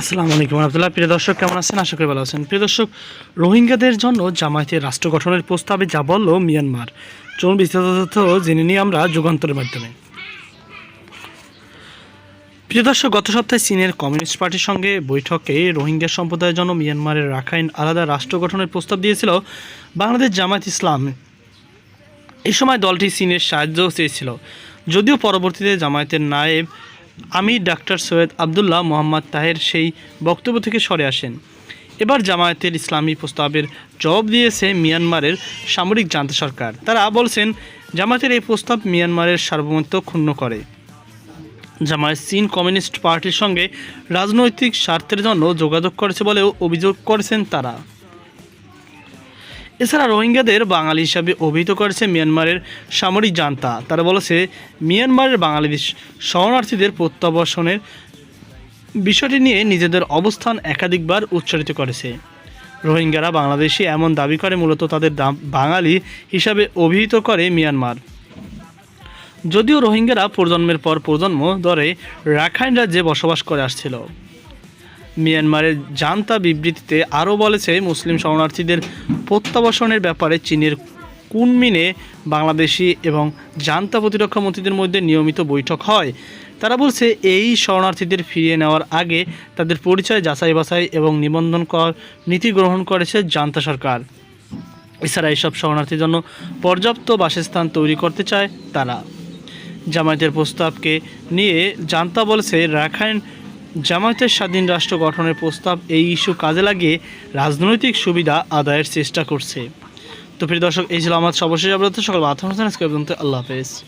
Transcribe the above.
আসসালামু আলাইকুম আবদুল্লাহ প্রিয় দর্শক, কেমন আছেন? আশা করি ভালো আছেন। প্রিয় দর্শক, রোহিঙ্গাদের জন্য জামায়াতের রাষ্ট্র গঠনের প্রস্তাবে যা বলল মিয়ানমার। চলুন বিস্তারিত তথ্য জেনে নিই আমরা যুগান্তরের মাধ্যমে। প্রিয় দর্শক, গত সপ্তাহে চীনের কমিউনিস্ট পার্টির সঙ্গে বৈঠকে রোহিঙ্গা সম্প্রদায়ের জন্য মিয়ানমারের রাখাইন আলাদা রাষ্ট্র গঠনের প্রস্তাব দিয়েছিল বাংলাদেশ জামায়াত ইসলাম। এই সময় দলটি চীনের সাহায্যও চেয়েছিল। যদিও পরবর্তীতে জামায়াতের নায়েব আমির ডাক্তার সৈয়দ আবদুল্লাহ মোহাম্মদ তাহের সেই বক্তব্য থেকে সরে আসেন। এবার জামায়াতের ইসলামী প্রস্তাবের জবাব দিয়েছে মিয়ানমারের সামরিক জান্তা সরকার। তারা বলছেন, জামায়াতের এই প্রস্তাব মিয়ানমারের সার্বভৌমত্ব ক্ষুণ্ণ করে। জামায়াত চীন কমিউনিস্ট পার্টির সঙ্গে রাজনৈতিক স্বার্থের জন্য যোগাযোগ করেছে বলেও অভিযোগ করেছেন তারা। এছাড়া রোহিঙ্গাদের বাঙালি হিসাবে অভিহিত করেছে মিয়ানমারের সামরিক জান্তা। তারা বলেছে, মিয়ানমারের বাঙালি শরণার্থীদের প্রত্যাবাসনের বিষয়টি নিয়ে নিজেদের অবস্থান একাধিকবার উচ্চারিত করেছে। রোহিঙ্গারা বাংলাদেশি এমন দাবি করে, মূলত তাদের বাঙালি হিসাবে অভিহিত করে মিয়ানমার। যদিও রোহিঙ্গারা প্রজন্মের পর প্রজন্ম ধরে রাখাইন রাজ্যে বসবাস করে আসছিল। মিয়ানমারের জান্তা বিবৃতিতে আরও বলেছে, মুসলিম শরণার্থীদের প্রত্যাবাসনের ব্যাপারে চীনের কুনমিনে বাংলাদেশি এবং জান্তা প্রতিরক্ষা মন্ত্রীদের মধ্যে নিয়মিত বৈঠক হয়। তারা বলছে, এই শরণার্থীদের ফিরিয়ে নেওয়ার আগে তাদের পরিচয় যাচাই বাছাই এবং নিবন্ধন কর, নীতি গ্রহণ করেছে জান্তা সরকার। এছাড়া এইসব শরণার্থীর জন্য পর্যাপ্ত বাসস্থান তৈরি করতে চায় তারা। জামায়াতের প্রস্তাবকে নিয়ে জান্তা বলেছে, রাখাইন জামায়াতের স্বাধীন রাষ্ট্র গঠনের প্রস্তাব এই ইস্যু কাজে লাগিয়ে রাজনৈতিক সুবিধা আদায়ের চেষ্টা করছে। তো প্রিয় দর্শক, এই ছিল আমার সর্বশেষ অবরত সকল আল্লাহ হাফেজ।